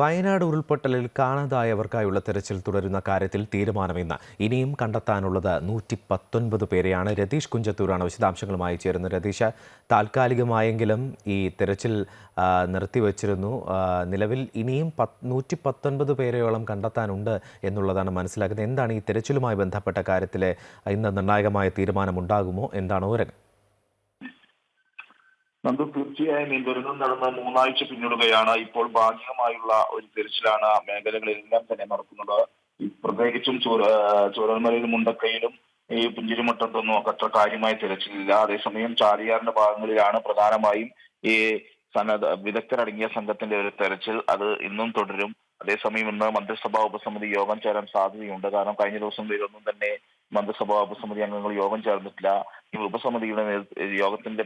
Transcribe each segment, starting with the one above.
വയനാട് ഉരുൾപൊട്ടലിൽ കാണാതായവർക്കായുള്ള തെരച്ചിൽ തുടരുന്ന കാര്യത്തിൽ തീരുമാനമിന്ന് ഇനിയും കണ്ടെത്താനുള്ളത് നൂറ്റി പത്തൊൻപത് പേരെയാണ്. രതീഷ് കുഞ്ചത്തൂരാണ് വിശദാംശങ്ങളുമായി ചേരുന്നത്. രതീഷ് താൽക്കാലികമായെങ്കിലും ഈ തെരച്ചിൽ നിർത്തിവച്ചിരുന്നു. നിലവിൽ ഇനിയും പത്ത് നൂറ്റി പത്തൊൻപത് പേരെയോളം കണ്ടെത്താനുണ്ട് എന്നുള്ളതാണ് മനസ്സിലാക്കുന്നത്. എന്താണ് ഈ തെരച്ചിലുമായി ബന്ധപ്പെട്ട കാര്യത്തിലെ ഇന്ന് നിർണായകമായ തീരുമാനമുണ്ടാകുമോ? എന്താണ് ഓരകം നന്ദു തീർച്ചയായും ഈ ദുരന്തം നടന്ന് മൂന്നാഴ്ച പിന്നിടുകയാണ്. ഇപ്പോൾ ഭാഗികമായുള്ള ഒരു തിരച്ചിലാണ് മേഖലകളിലെല്ലാം തന്നെ നടക്കുന്നത്. പ്രത്യേകിച്ചും ചൂര- ചൂരൽമലയിലും മുണ്ടക്കയിലും ഈ പുഞ്ചിരിമുട്ടത്തൊന്നും അത്ര കാര്യമായ തിരച്ചിലില്ല. അതേസമയം ചാലിയാറിന്റെ ഭാഗങ്ങളിലാണ് പ്രധാനമായും ഈ സന്നദ്ധ വിദഗ്ധരടങ്ങിയ സംഘത്തിന്റെ ഒരു തെരച്ചിൽ. അത് ഇന്നും തുടരും. അതേസമയം ഇന്ന് മന്ത്രിസഭാ ഉപസമിതി യോഗം ചേരാൻ സാധ്യതയുണ്ട്. കാരണം കഴിഞ്ഞ ദിവസം ഇതൊന്നും തന്നെ മന്ത്രിസഭാ ഉപസമിതി അംഗങ്ങൾ യോഗം ചേർന്നിട്ടില്ല. ഈ ഉപസമിതിയുടെ യോഗത്തിന്റെ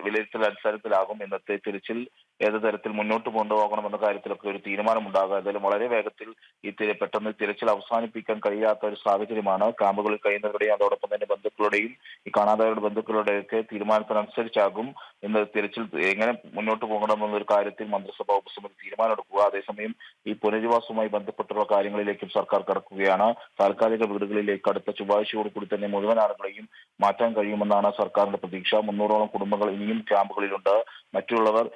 വിലയിരുത്തൽ അടിസ്ഥാനത്തിലാകും ഇന്നത്തെ തിരച്ചിൽ. ഏത് തരത്തിൽ മുന്നോട്ട് കൊണ്ടുപോകണമെന്ന കാര്യത്തിലൊക്കെ ഒരു തീരുമാനം ഉണ്ടാകുക എന്തായാലും വളരെ വേഗത്തിൽ ഈ പെട്ടെന്ന് തിരച്ചിൽ അവസാനിപ്പിക്കാൻ കഴിയാത്ത ഒരു സാഹചര്യമാണ് ക്യാമ്പുകളിൽ കഴിയുന്നവരുടെയും അതോടൊപ്പം തന്നെ ബന്ധുക്കളുടെയും ഈ കാണാതായവരുടെ ബന്ധുക്കളുടെയൊക്കെ തീരുമാനത്തിനനുസരിച്ചാകും ഇന്ന് തിരച്ചിൽ എങ്ങനെ മുന്നോട്ട് പോകണം എന്നൊരു കാര്യത്തിൽ മന്ത്രിസഭ ഉപസമിതി തീരുമാനമെടുക്കുക. അതേസമയം ഈ പുനരധിവാസവുമായി ബന്ധപ്പെട്ടുള്ള കാര്യങ്ങളിലേക്കും സർക്കാർ കടക്കുകയാണ്. താൽക്കാലിക വീടുകളിലേക്ക് അടുത്ത ചൊവ്വാഴ്ചയോട് കൂടി തന്നെ മുഴുവൻ ആളുകളെയും മാറ്റാൻ കഴിയുമെന്നാണ് സർക്കാരിന്റെ പ്രതീക്ഷ. മുന്നൂറോളം കുടുംബങ്ങൾ ഇനിയും ക്യാമ്പുകളിലുണ്ട്. മറ്റുള്ളവർ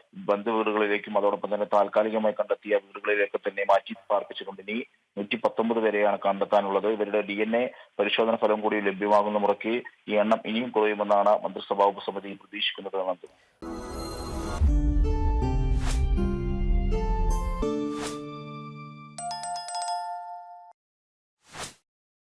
ബന്ധുവീടുകളിലേക്കും അതോടൊപ്പം തന്നെ താൽക്കാലികമായി കണ്ടെത്തിയ വീടുകളിലേക്ക് തന്നെ മാറ്റി പാർപ്പിച്ചിട്ടുണ്ട്. ഇനി നൂറ്റി പത്തൊമ്പത് പേരെയാണ് കണ്ടെത്താനുള്ളത്. ഇവരുടെ ഡി എൻ എ പരിശോധന ഫലം കൂടി ലഭ്യമാകുന്ന മുറയ്ക്ക് ഈ എണ്ണം ഇനിയും കുറയുമെന്നാണ് മന്ത്രിസഭാ ഉപസമിതി പ്രതീക്ഷിക്കുന്നത്. എന്നത്